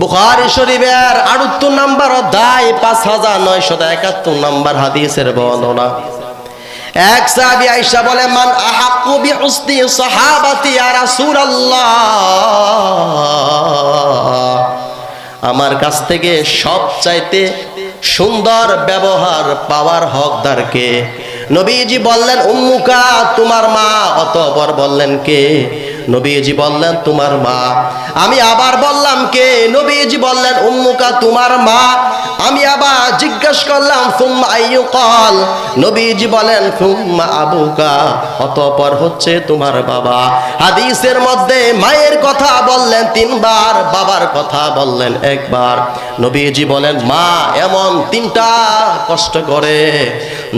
বুখারি শরীফের আটাত্তর নাম্বার অধ্যায়, পাঁচ হাজার নয়শত একাত্তর নাম্বার হাদিসের বর্ণনা। এক সাহাবী আয়েশা বলে, মান আহাক্কু বিহুসনি সাহাবাতি ইয়া রাসূলুল্লাহ। আমার কাছ থেকে সব চাইতে সুন্দর ব্যবহার পাওয়ার হকদারকে নবীজি বললেন, উম্মুকা, তোমার মা। অতঃপর বললেন, কে? নবীজি বললেন, তোমার মা। আমি আবার বললাম, কে? নবীজি বললেন, উম্মুকা, তোমার মা। আমি আবার জিজ্ঞেস করলাম ফুম্মা আইয়ুকাল? নবীজি বলেন ফুম্মা আবুকা। অতঃপর হচ্ছে তোমার বাবা। হাদিসের মধ্যে মায়ের কথা বললেন, তিনবার বাবার কথা বললেন একবার। নবীজি বলেন, মা, এমন তিনটা কষ্ট করে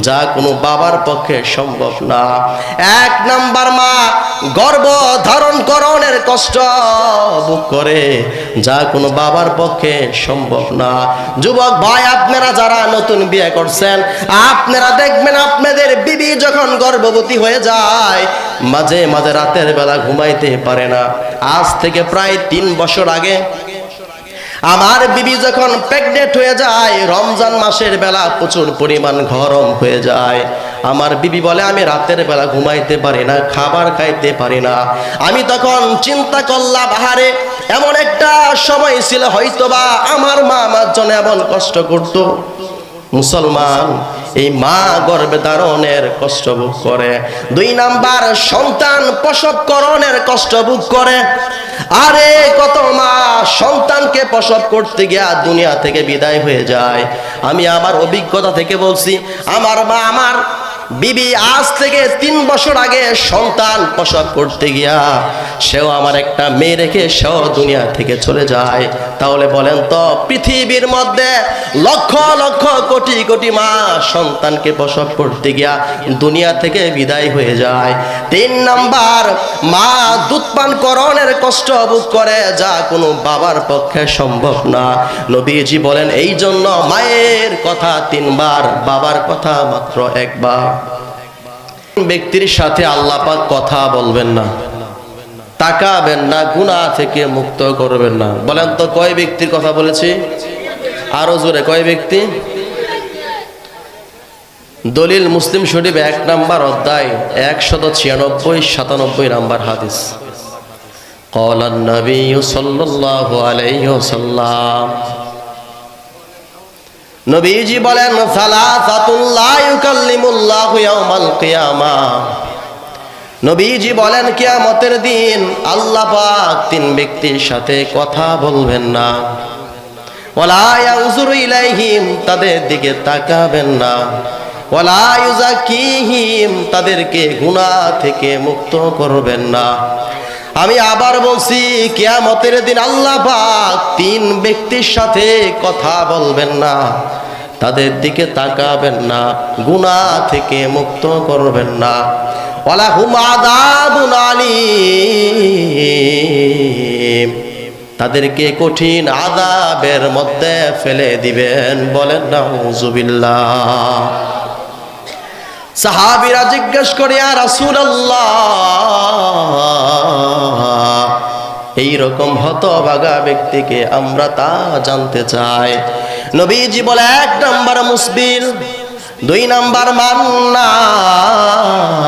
যা কোনো বাবার পক্ষে সম্ভব না। এক নাম্বার মা গর্ভ ধারণ করণের কষ্ট ভোগ করে, যা কোনো বাবার পক্ষে সম্ভব না। যুবক ভাই, আপনারা যারা নতুন বিয়ে করছেন, আপনারা দেখবেন আপনাদের বিবি যখন গর্ভবতী হয়ে যায়, মাঝে মাঝে রাতের বেলা ঘুমাইতে পারে না। আজ থেকে প্রায় তিন বছর আগে, আমার বিবি যখন প্রেগনেন্ট হয়ে যায়, রমজান মাসের বেলা প্রচুর পরিমাণ গরম হয়ে যায়। আমার বিবি বলে, আমি রাতের বেলা ঘুমাইতে পারি না, খাবার খাইতে পারি না। আমি তখন চিন্তা করলাম, আহারে, এমন একটা সময় ছিল, হয়তোবা আমার মা আমার জন্য এমন কষ্ট করতো। মুসলমান, এই মা গর্ভে ধারণের কষ্ট ভোগ করে, দুই নাম্বার সন্তান প্রসবকরণের কষ্ট ভোগ করে। আরে, কত মা সন্তানকে প্রসব করতে গিয়া দুনিয়া থেকে বিদায় হয়ে যায়। আমি আমার অভিজ্ঞতা থেকে বলছি, আমার মা আমার বিবি আজ থেকে তিন বছর আগে সন্তান প্রসব করতে গিয়া সেও আমার একটা মেয়ে রেখে সেও দুনিয়া থেকে চলে যায়। তাহলে বলেন তো, পৃথিবীর মধ্যে লক্ষ লক্ষ কোটি কোটি মা সন্তানকে প্রসব করতে গিয়া দুনিয়া থেকে বিদায় হয়ে যায়। তিন নাম্বার, মা দুধ করণের কষ্ট ভোগ করে, যা কোনো বাবার পক্ষে সম্ভব না। নবীজি বলেন এই জন্য মায়ের কথা তিনবার, বাবার কথা মাত্র একবার। ব্যক্তির সাথে আল্লাহ পাক কথা বলবেন না তাকাবেন না গুণা থেকে মুক্ত করবেন না বলেন তো কয় ব্যক্তির কথা বলেছি আরো জোরে কয় ব্যক্তি দলিল মুসলিম শরীফ এক নাম্বার অধ্যায় একশত ছিয়ানব্বই সাতানব্বই নাম্বার হাদিস قال النبي صلى الله عليه وسلم নবীজি বলেন নবীজি বলেন, কিয়ামতের দিন আল্লাহ পাক তিন ব্যক্তির সাথে কথা বলবেন না। ইলাইহিম, তাদের দিকে তাকাবেন না। ওয়ালা ইউজাকিহিম তাদেরকে গুনাহ থেকে মুক্ত করবেন না। আমি আবার বলছি, কেয়ামতের দিন আল্লাহ পাক তিন ব্যক্তির সাথে কথা বলবেন না, তাদের দিকে তাকাবেন না, গুনাহ থেকে মুক্ত করবেন না। ওয়ালা হুম আযাবুন আলীম। তাদেরকে কঠিন আযাবের মধ্যে ফেলে দিবেন, বলেন না নাউজুবিল্লাহ সাহাবিরা জিজ্ঞেস করে আর রাসুল এই রকম হতভাগা ব্যক্তিকে আমরা তা জানতে চাই। নবীজি বলে, এক নাম্বার মুসবিল, দুই নাম্বার মান্নান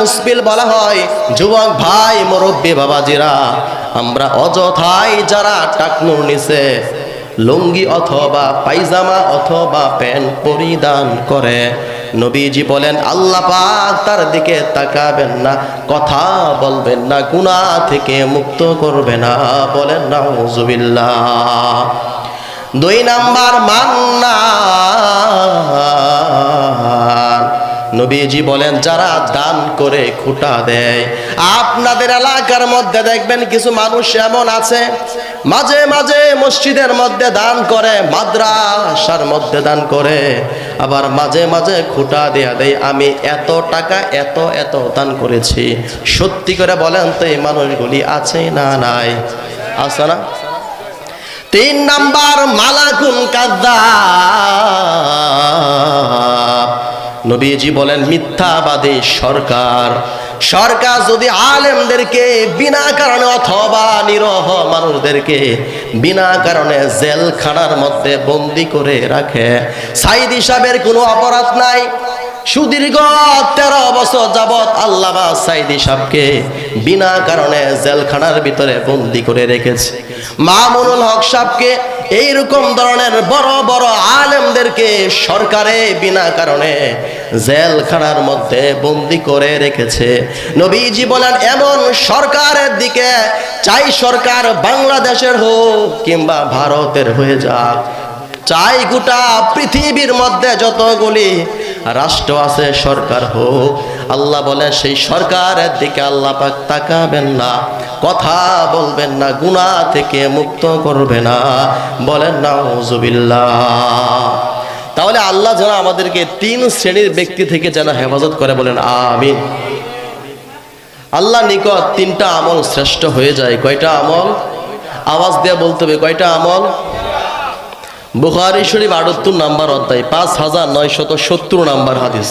মুসবিল বলা হয়, যুবক ভাই, মুরব্বী বাবাজিরা, আমরা অযথাই যারা টাকনুর নিচে লুঙ্গি অথবা পায়জামা অথবা প্যান্ট পরিধান করে, নবীজি বলেন, আল্লাহ পাক তার দিকে তাকাবেন না, কথা বলবেন না, গুনাহ থেকে মুক্ত করবে না, বলেন, নাউজুবিল্লাহ। দুই নাম্বার মান্না। নবীজি বলেন, যারা দান করে খুঁটা দেয়, আপনাদের এলাকার মধ্যে দেখবেন কিছু মানুষ এমন আছে, মাঝে মাঝে মসজিদের মধ্যে দান করে, মাদ্রাসার মধ্যে দান করে, আবার মাঝে মাঝে খুঁটা দেয়া দেয়, আমি এত টাকা, এত এত দান করেছি। সত্যি করে বলেন তো, এই মানুষগুলি আছে না নাই? আছে না? তিন নাম্বার, মালাকুন কাদ্দাব নবীজি বলেন, মিথ্যাবাদী সরকার। সরকার যদি আলেমদেরকে বিনা কারণে অথবা নিরহ মানুষদেরকে বিনা কারণে জেলখানার মধ্যে বন্দি করে রাখে সাইদ হিসাবের কোনো অপরাধ নাই। সুদীর্ঘ তেরো বছর যাবৎ আল্লামা সাইদি সাহকে বিনা কারণে জেলখানার ভিতরে বন্দি করে রেখেছে। মামুনুল হক সাহকে এইরকম ধরনের বড় বড় আলেমদেরকে সরকারে বিনা কারণে জেলখানার মধ্যে বন্দি করে রেখেছে। নবীজি বলেন, এমন সরকারের দিকে চাই সরকার বাংলাদেশের হোক কিংবা ভারতের হয়ে যাক। চাই গোটা পৃথিবীর মধ্যে যতগুলি রাষ্ট্র আছে সরকার হোক। আল্লাহ বলেন সেই সরকারের দিকে আল্লাহ পাক তাকাবেন না, কথা বলবেন না গুণা থেকে মুক্ত করবে না। বলেন না তাহলে আল্লাহ যেন আমাদেরকে তিন শ্রেণির ব্যক্তি থেকে যেন হেফাজত করে বলেন, আমিন। আল্লাহ নিকট তিনটা আমল শ্রেষ্ঠ হয়ে যায়। কয়টা আমল? আওয়াজ দিয়ে বলতে হবে, কয়টা আমল? বুখারি শরীফ আটাত্তর নাম্বার অধ্যায়, পাঁচ হাজার নয়শত সত্তর নাম্বার হাদিস।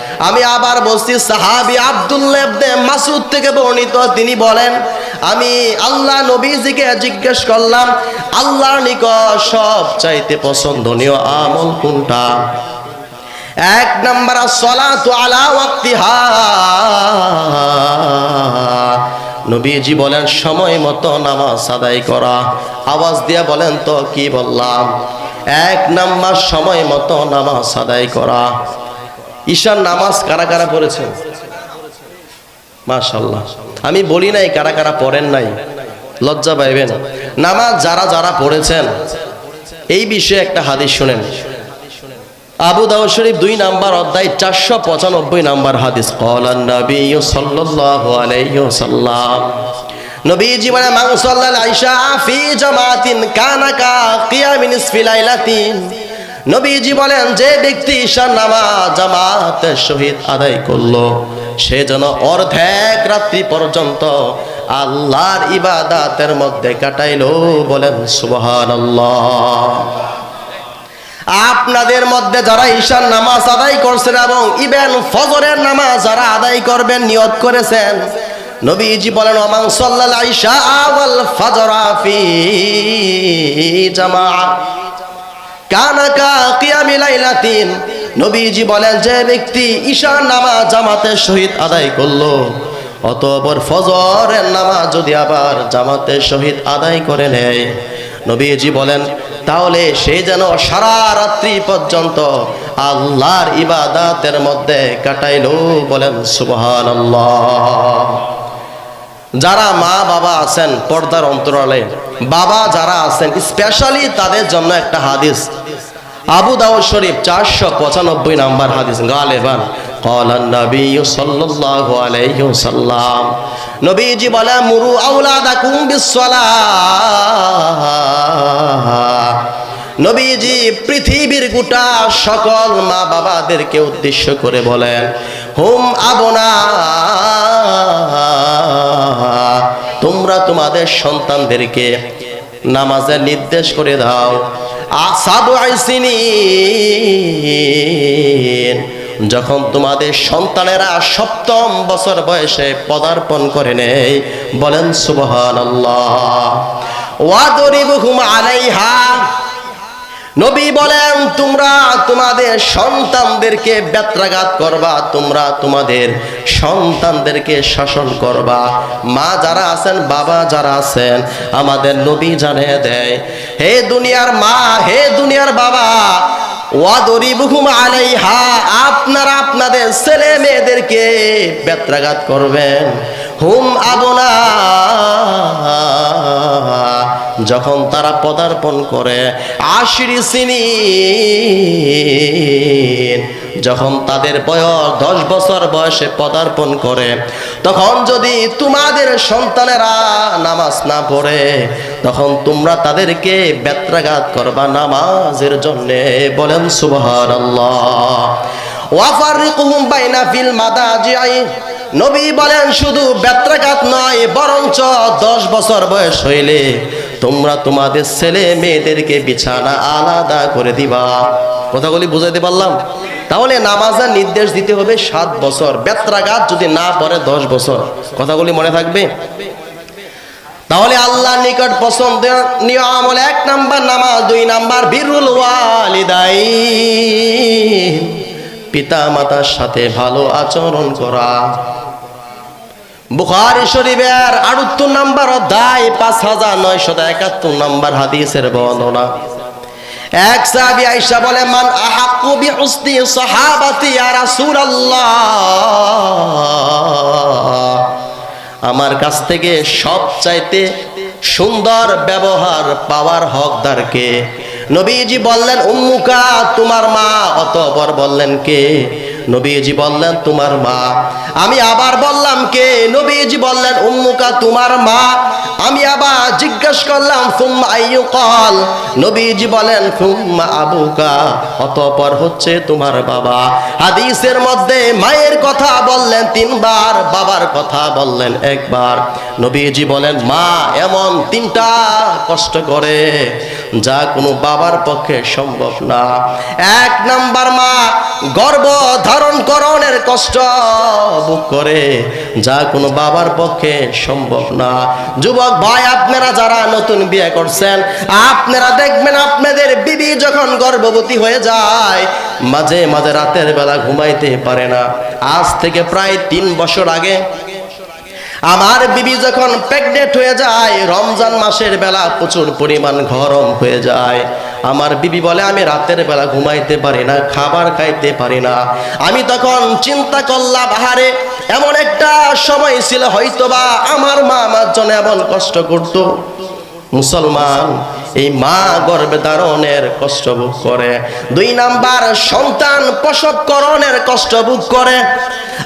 আমি আবার বলছি, সাহাবি আব্দুল্লাহ মাসুদ থেকে বর্ণিত, তিনি বলেন, আমি আল্লাহ নবীজিকে জিজ্ঞেস করলাম, আল্লাহর নিকট সব চাইতে পছন্দনীয় আমল কোনটা? এক নম্বর সলাতু আলা ওয়াক্তিহা। নবীজি বলেন, সময় মতো নামাজ আদায় করা। আওয়াজ দিয়ে বলেন তো, কি বললাম? এক নাম্বার, সময় মতো নামাজ আদায় করা। ঈশার নামাজ কারা কারা পড়েছেন? মাশাল্লাহ আমি বলি নাই কারা কারা পড়েন নাই। লজ্জা পাইবেন। নামাজ যারা যারা পড়েছেন, এই বিষয়ে একটা হাদিস শুনেন। আবু দাউদ শরীফ দুই নাম্বার অধ্যায় চারশো পঁচানব্বই নাম্বার হাদিস। কলান নবী সাল্লাল্লাহু আলাইহি ওয়াসাল্লাম। নবীজি মানে মাংসাল্লাল আইসা ফি জামাতিন কানা কা কিয়ামিন ইসফিলাইলাতিন নবীজি বলেন, যে ব্যক্তি জামাতের সহিত আদায় করল, সে যেন অর্ধেক রাত্রি পর্যন্ত আল্লাহর ইবাদাতের মধ্যে কাটাইলো বলেন, সুবহানাল্লাহ। আপনাদের মধ্যে যারা ঈশান নামাজ আদায় করছেন এবং ইবেন ফজরের নামাজ যারা আদায় করবেন, নিয়ত করেছেন, নবীজি বলেন, ওমান সাল্লাল আইসা আওয়াল ফাজরা ফি জামা কানাকা কিয়ামি নবীজি বলেন, যে ব্যক্তি ঈশান নামাজ জামাতের সহিত আদায় ফজরের নামাজ যদি আবার জামাতের আদায় করে নেয়। নবীজি বলেন, তাহলে সে যেন সারা রাত্রি পর্যন্ত আল্লাহর ইবাদাতের মধ্যে কাটাইলো বলেন সুবহান যারা মা, বাবা আছেন পর্দার অন্তরালে, বাবা যারা আছেন স্পেশালি তাদের জন্য একটা হাদিস। আবু দাউদ শরীফ চারশো পঁচানব্বই নাম্বার হাদিস, গালেবান। নবীজি বলে, মুরু নবীজি পৃথিবীর গোটা সকল মা বাবাদেরকে উদ্দেশ্য করে বলেন, হুম আবনা তোমরা তোমাদের সন্তানদেরকে নামাজের নির্দেশ করে দাও। যখন তোমাদের সন্তানেরা সপ্তম বছর বয়সে পদার্পণ করে নেই বলেন সুবহান আল্লাহ ওয়াদরিবুহুম আলাইহা। নবী বলেন, তোমরা তোমাদের সন্তানদেরকে ব্যত্রাঘাত করবা, তোমরা তোমাদের সন্তানদেরকে শাসন করবা। মা যারা আছেন, বাবা যারা আছেন, আমাদের নবী জানিয়ে দেয়, হে দুনিয়ার মা, হে দুনিয়ার বাবা আলাইহা, আপনারা আপনাদের ছেলে মেয়েদেরকে ব্যত্রাঘাত করবেন। হুম আবনা। যখন তারা পদার্পণ করে, আশির সিনি যখন তাদের বয়স দশ বছর বয়সে পদার্পণ করে, তখন যদি তোমাদের সন্তানেরা নামাজ না পড়ে, তখন তোমরা তাদেরকে বেত্রাঘাত করবা নামাজের জন্যে। বলেন সুবহান আল্লাহ ওয়াফারিকুহুম বাইনা ফিল মাদাজিআই। নবী বলেন, শুধু বেত্রাঘাত নয়, বরঞ্চ দশ বছর বয়স হইলে তোমরা তোমাদের ছেলে মেয়েদেরকে বিছানা আলাদা করে দিবা। কথাগুলি বুঝাইতে পারলাম? তাহলে নামাজের নির্দেশ দিতে হবে সাত বছর। বেত্রাঘাত যদি না পড়ে, দশ বছর। কথাগুলি মনে থাকবে? তাহলে আল্লাহ নিকট পছন্দ নিয়ম এক নাম্বার নামাজ, দুই নাম্বার বিরুল ওয়ালিদাই পিতা মাতার সাথে ভালো আচরণ করা। বুখারি শরীফের আটাত্তর নাম্বার অধ্যায়, পাঁচ হাজার নয়শত একাত্তর নাম্বার হাদিসের বর্ণনা। এক সাহাবী আয়েশা বলে, মান আহাক্কু বিহুসনি সাহাবাতি ইয়া রাসূলুল্লাহ। আমার কাছ থেকে সব চাইতে সুন্দর ব্যবহার পাওয়ার হকদারকে নবীজি বললেন, উম্মুকা, তোমার মা। অতপর বললেন, কে? নবীজি বললেন, তোমার মা। আমি আবার বললাম, কে? নবীজি বললেন, উম্মুকা, তোমার মা। আমি আবার জিজ্ঞেস করলাম ফুম্মা আইয়ুকাল নবীজি বলেন ফুম্মা আবুকা। অতপর হচ্ছে তোমার বাবা। হাদিসের মধ্যে মায়ের কথা বললেন তিনবার, বাবার কথা বললেন একবার। নবীজি বলেন, মা, এমন তিনটা কষ্ট করে যা কোনো বাবার পক্ষে সম্ভব না। এক নাম্বার মা গর্ব ধারণ করণের কষ্ট ভোগ করে যা কোনো বাবার পক্ষে সম্ভব না। যুবক ভাই, আপনারা যারা নতুন বিয়ে করছেন, আপনারা দেখবেন আপনাদের বিবি যখন গর্ভবতী হয়ে যায়, মাঝে মাঝে রাতের বেলা ঘুমাইতে পারে না। আজ থেকে প্রায় তিন বছর আগে আমার বিবি যখন প্রেগনেন্ট হয়ে যায়, রমজান মাসের বেলা প্রচুর পরিমাণ গরম হয়ে যায়। আমার বিবি বলে, আমি রাতের বেলা ঘুমাইতে পারি না, খাবার খাইতে পারি না। আমি তখন চিন্তা করলাম, আহারে, এমন একটা সময় ছিল, হয়তোবা আমার মা আমার জন্য এমন কষ্ট করত। মুসলমান এই মা গর্ভে ধারণের কষ্ট ভোগ করে। দুই নাম্বার, সন্তান প্রসবকরণের কষ্ট ভোগ করে।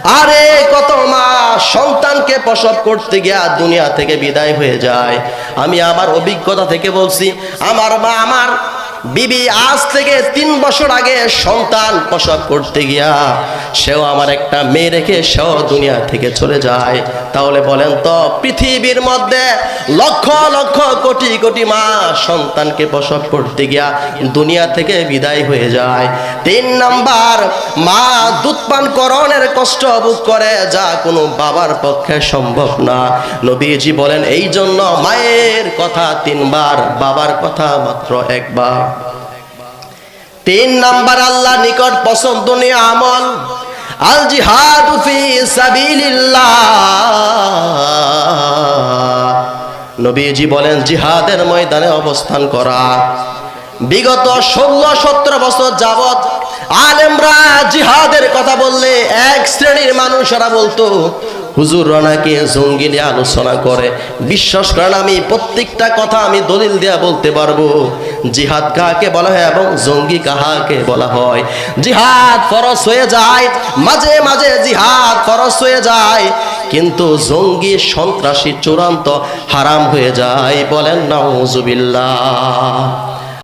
আরে, কত মা সন্তানকে প্রসব করতে গিয়া দুনিয়া থেকে বিদায় হয়ে যায়। আমি আমার অভিজ্ঞতা থেকে বলছি, আমার মা আমার বিবি আজ থেকে তিন বছর আগে সন্তান প্রসব করতে গিয়া সেও আমার একটা মেয়ে রেখে সেও দুনিয়া থেকে চলে যায়। তাহলে বলেন তো, পৃথিবীর মধ্যে লক্ষ লক্ষ কোটি কোটি মা সন্তানকে প্রসব করতে গিয়া দুনিয়া থেকে বিদায় হয়ে যায়। তিন নাম্বার, মা দুধ পান করণের কষ্ট ভোগ করে, যা কোনো বাবার পক্ষে সম্ভব না। নবীজি বলেন এই জন্য মায়ের কথা তিনবার, বাবার কথা মাত্র একবার। তিন নাম্বার আল্লাহ নিকট পছন্দনীয় আমল আল জিহাদ নবীজি বলেন, জিহাদের ময়দানে অবস্থান করা। বিগত ষোলো সতেরো বছর যাবত আলেমরা জিহাদের কথা বললে এক শ্রেণির মানুষেরা বলতো হুজুর নাকি জঙ্গি নিয়ে আলোচনা করে, বিশ্বাস করেন আমি প্রত্যেকটা কথা আমি দলিল দেয়া বলতে পারব। জিহাদ কাহাকে বলা হয় এবং জঙ্গি কাহাকে বলা হয়। জিহাদ ফরস হয়ে যায়, মাঝে মাঝে জিহাদ ফরস হয়ে যায়, কিন্তু জঙ্গি সন্ত্রাসী চূড়ান্ত হারাম হয়ে যায়। বলেন, নাউজুবিল্লাহ।